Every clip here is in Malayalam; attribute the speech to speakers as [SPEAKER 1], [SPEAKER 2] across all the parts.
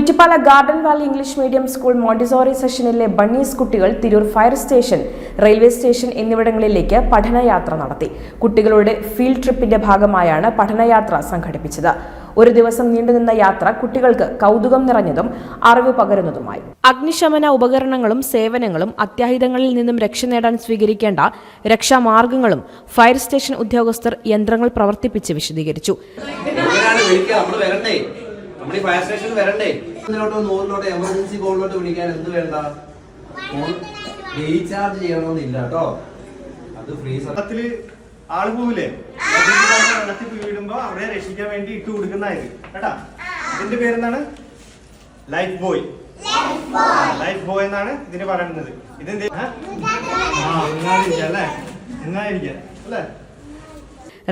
[SPEAKER 1] Kuttippala garden valley English medium school Montessori സെഷനിലെ bunnies കുട്ടികൾ Tirur fire station railway station എന്നിവിടങ്ങളിലേക്ക് പഠനയാത്ര നടത്തി. കുട്ടികളുടെ ഫീൽഡ് ട്രിപ്പിന്റെ ഭാഗമായാണ് പഠനയാത്ര സംഘടിപ്പിച്ചത്. ഒരു ദിവസം നീണ്ടുനിന്ന യാത്ര കുട്ടികൾക്ക് കൗതുകം നിറഞ്ഞതും അറിവ് പകരുന്നതുമായി. അഗ്നിശമന ഉപകരണങ്ങളും സേവനങ്ങളും അത്യാഹിതങ്ങളിൽ നിന്നും രക്ഷ നേടാൻ സ്വീകരിക്കേണ്ട രക്ഷാമാർഗങ്ങളും ഫയർ സ്റ്റേഷൻ ഉദ്യോഗസ്ഥർ യന്ത്രങ്ങൾ പ്രവർത്തിപ്പിച്ച് വിശദീകരിച്ചു.
[SPEAKER 2] നമ്മൾ ഈ ഫയർ സ്റ്റേഷനിൽ വരണ്ടേ? ഇതിലോട്ടോ നൂറിലോട്ടോ എമർജൻസി കോളിലോട്ട് വിളിക്കാൻ എന്ത് വേണ്ട? ഫോൺ റീചാർജ് ചെയ്യണമെന്നില്ല കേട്ടോ. അത് ഫ്രീ
[SPEAKER 3] സത്യത്തിൽ ആൾ പോവില്ലേ? വെള്ളത്തിൽ വീടുമ്പോ അവരെ രക്ഷിക്കാൻ വേണ്ടി ഇട്ട് കൊടുക്കുന്നതായിരുന്നു കേട്ടാ? ഇതിന്റെ പേരെന്താണ്? ലൈഫ് ബോയ് ലൈഫ് ബോയ് എന്നാണ് ഇതിന് പറയുന്നത്. ഇതെന്ത്? ആ മുങ്ങാതിരിക്കുക അല്ലേ? മുങ്ങാതിരിക്കുക അല്ലേ?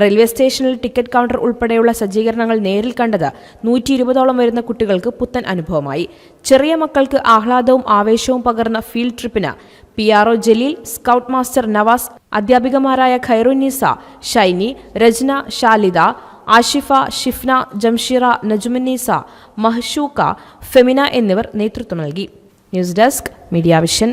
[SPEAKER 1] റെയിൽവേ സ്റ്റേഷനിൽ ടിക്കറ്റ് കൗണ്ടർ ഉൾപ്പെടെയുള്ള സജ്ജീകരണങ്ങൾ നേരിൽ കണ്ടത് നൂറ്റി ഇരുപതോളം വരുന്ന കുട്ടികൾക്ക് പുത്തൻ അനുഭവമായി. ചെറിയ മക്കൾക്ക് ആഹ്ലാദവും ആവേശവും പകർന്ന ഫീൽഡ് ട്രിപ്പിന് P R O Jaleel scout master Navas അധ്യാപികമാരായ Khairunnisa Shiny Rajna Shalida Ashifa Shifna Jamsheera Najumannisa Mahshooka Femina എന്നിവർ നേതൃത്വം നൽകി. News desk media vision.